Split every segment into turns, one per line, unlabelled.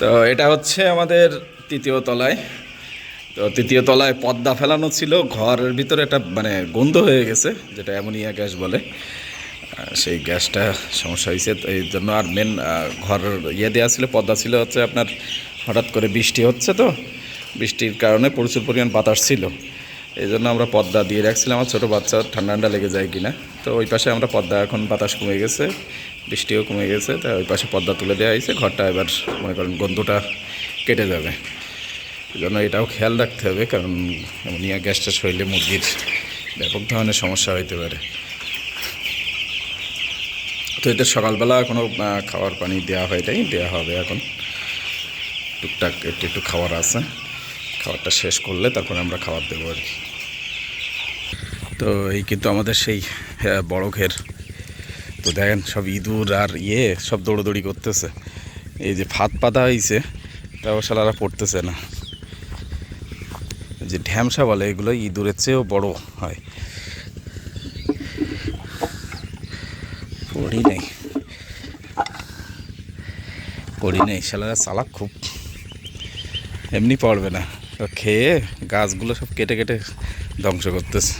তো এটা হচ্ছে আমাদের তৃতীয় তলায়। তো তৃতীয় তলায় পদ্মা ফেলানো ছিল। ঘরের ভিতরে একটা মানে গন্ধ হয়ে গেছে, যেটা অ্যামোনিয়া গ্যাস বলে। সেই গ্যাসটা সমস্যা হয়েছে এই জন্য আর মেন ঘর ইয়ে দেওয়া ছিল, পদ্মা ছিল হচ্ছে আপনার হঠাৎ করে বৃষ্টি হচ্ছে তো। বৃষ্টির কারণে প্রচুর পরিমাণ বাতাস ছিল। এই জন্য আমরা পদ্মা দিয়ে রাখছিলাম, আমার ছোটো বাচ্চা ঠান্ডা ঠান্ডা লেগে যায় কিনা। তো ওই পাশে আমরা পদ্মা, এখন বাতাস কমে গেছে, বৃষ্টিও কমে গেছে তাই ওই পাশে পদ্মা তুলে দেওয়া হয়েছে, ঘরটা এবার মনে করেন গন্ধটা কেটে যাবে। এই জন্য এটাও খেয়াল রাখতে হবে, কারণ অ্যামোনিয়া গ্যাসটা শরীরে মুরগির ব্যাপক ধরনের সমস্যা হইতে পারে। তো এদের সকালবেলা কোনো খাওয়ার পানি দেওয়া হয় নাই দেওয়া হবে এখন। টুকটাক একটু একটু খাওয়ার আছে। খাবারটা শেষ করলে তারপরে আমরা খাবার দেবো আর কি। তো এই কিন্তু আমাদের সেই বড় ঘের। তো দেখেন, সব ইঁদুর আর ইয়ে সব দৌড়োদৌড়ি করতেছে। এই যে ফাত পাতা হয়েছে তাও শালারা পড়তেছে না। যে ঢ্যামসা বলে, এগুলো ইঁদুরের চেয়েও বড় হয়। পড়ি নেই। পড়ি নেই, শালারা চালাক খুব। এমনি পড়বে না। খেয়ে গাছগুলো সব কেটে কেটে ধ্বংস করতেছে।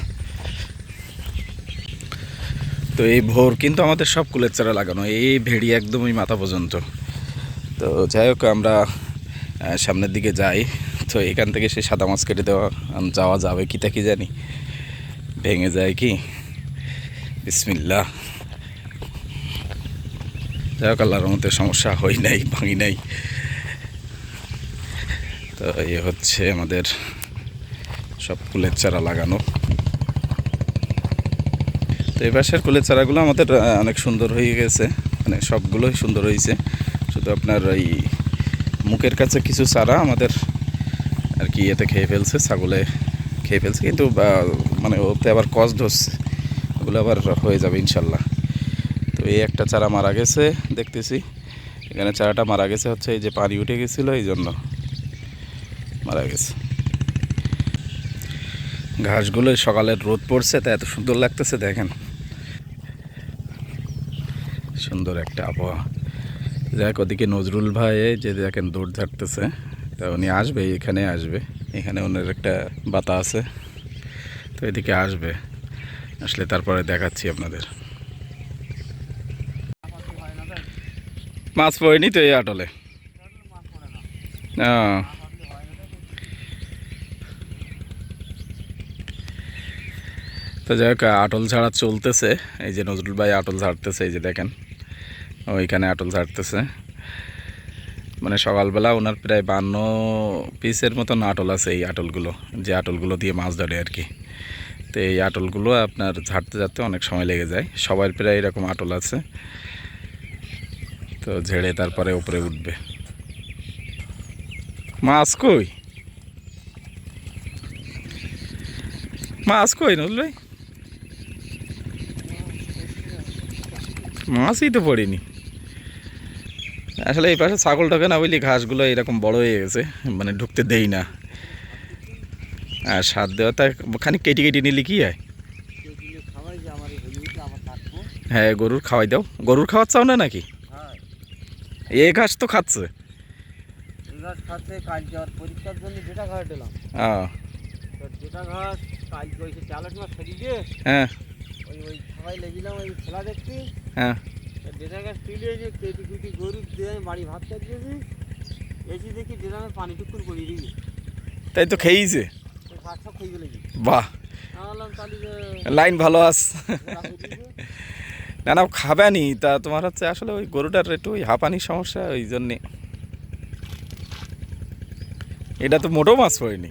তো এই ভোর কিন্তু আমাদের সব কুলের চারা লাগানো, এই ভেড়ি একদম ওই মাথা পর্যন্ত। তো যাই হোক, আমরা সামনের দিকে যাই। তো এখান থেকে সেই সাদা মাছ কেটে দেওয়া যাওয়া যাবে কি তা কি জানি। ভেঙে যায় কি? বিসমিল্লা যাই হোক, আল্লাহর মধ্যে সমস্যা হই নাই, ভাঙি নাই। তো এই হচ্ছে আমাদের সব ফুলের চারা লাগানো। তো এই পাশের কুলের চারাগুলো আমাদের অনেক সুন্দর হয়ে গেছে। মানে সবগুলোই সুন্দর হয়েছে। শুধু আপনার ওই মুখের কাছে কিছু চারা আমাদের আর কি এতে খেয়ে ফেলছে, ছাগলে খেয়ে ফেলছে। কিন্তু মানে ওতে আবার কস ধরছে। ওগুলো আবার হয়ে যাবে ইনশাল্লাহ। তো এই একটা চারা মারা গেছে, দেখতেছি। এখানে চারাটা মারা গেছে, হচ্ছে এই যে পানি উঠে গেছিল এই জন্য মারা গেছে। ঘাসগুলো সকালের রোদ পড়ছে তা এত সুন্দর লাগতেছে দেখেন। সুন্দর একটা আবহাওয়া। যাক ওদিকে নজরুল ভাই যে দেখেন দৌড় ঝাড়তেছে। তা উনি আসবে এখানে আসবে। এখানে ওনার একটা বাতা আছে। তো এদিকে আসবে। আসলে তারপরে দেখাচ্ছি আপনাদের। মাছ পড়েনি তো এই আটলে? ও তো যাই হোক, আটল ঝাড়া চলতেছে। এই যে নজরুল ভাই আটল ঝাড়তেছে এই যে দেখেন, ওইখানে আটল ঝাড়তেছে মানে সকালবেলা ওনার প্রায় বান্ন পিসের মতন আটল আছে এই আটলগুলো, যে আটলগুলো দিয়ে মাছ ধরে আর কি। তো এই আটলগুলো আপনার ঝাড়তে ঝাড়তে অনেক সময় লেগে যায়। সবার প্রায় এরকম আটল আছে। তো ঝেড়ে তারপরে উপরে উঠবে। মাছ কই? মাছ কই নজরুল ভাই? মাছই তো পড়েনি। আসলে এই পাশে ছাগল ছাগলটাকে না বুঝলি ঘাসগুলো এরকম বড় হয়ে গেছে মানে ঢুকতে দেই না। আর সার দেওয়া তা খানিক কেটে কেটে নিলে কি হয়? হ্যাঁ গরুর খাওয়াই দাও। গরুর খাওয়ার চাও না নাকি? এ ঘাস তো খাচ্ছে। হ্যাঁ।
ওই ওই সবাই লেগেছিলাম ওই খেলা দেখছি
হ্যাঁ।
যেটা গাছ তুলে যে কেটি কুটি গরু দিয়ে আমি বাড়ি ভাত চাপ দিয়েছি এসে দেখি ড্রামে পানি টুকুর করিয়ে দিই
তাই তো খেয়েছে
ওই ভাত খেয়ে গেলে
বাহ। লাইন ভালো আস।
দিয়েছে।
না না। খাবেনি তা তোমার হচ্ছে আসলে ওই গরুটার একটু ওই হাঁপানির সমস্যা ওই জন্যে। এটা তো মোটেও মাছ পড়েনি।